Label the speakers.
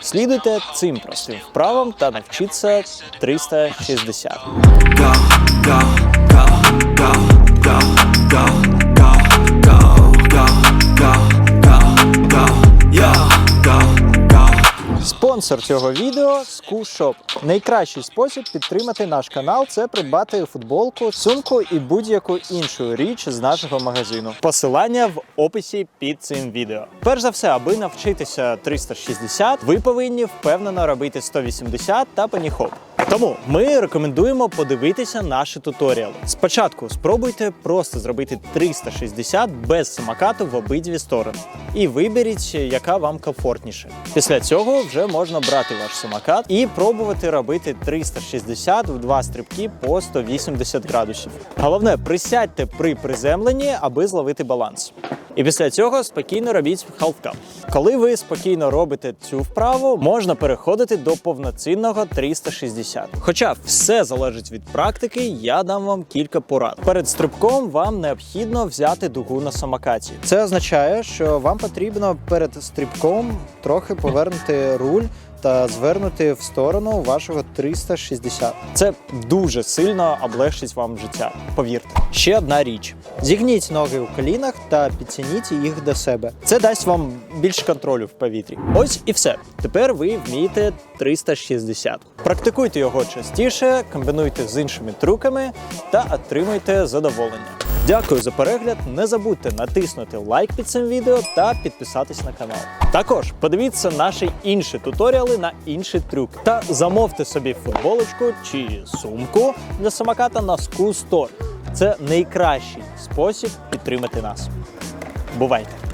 Speaker 1: Слідуйте цим простим вправам та навчіться 360. Спонсор цього відео SkuShop. Найкращий спосіб підтримати наш канал це придбати футболку, сумку і будь-яку іншу річ з нашого магазину. Посилання в описі під цим відео. Перш за все, аби навчитися 360, ви повинні впевнено робити 180 та паніхоп. Тому ми рекомендуємо подивитися наші туторіали. Спочатку спробуйте просто зробити 360 без самокату в обидві сторони. І виберіть, яка вам комфортніше. Після цього вже можна брати ваш самокат і пробувати робити 360 в два стрибки по 180 градусів. Головне, присядьте при приземленні, аби зловити баланс. І після цього спокійно робіть халфкап. Коли ви спокійно робите цю вправу, можна переходити до повноцінного 360. Хоча все залежить від практики, я дам вам кілька порад. Перед стрибком вам необхідно взяти дугу на самокаті. Це означає, що вам потрібно перед стрибком трохи повернути руль. Та звернути в сторону вашого 360. Це дуже сильно облегчить вам життя. Повірте. Ще одна річ: зігніть ноги у колінах та підтягніть їх до себе. Це дасть вам більше контролю в повітрі. Ось і все. Тепер ви вмієте 360. Практикуйте його частіше, комбінуйте з іншими трюками та отримуйте задоволення. Дякую за перегляд. Не забудьте натиснути лайк під цим відео та підписатись на канал. Також подивіться наші інші туторіали на інший трюк та замовте собі футболочку чи сумку для самоката на School Store. Це найкращий спосіб підтримати нас. Бувайте!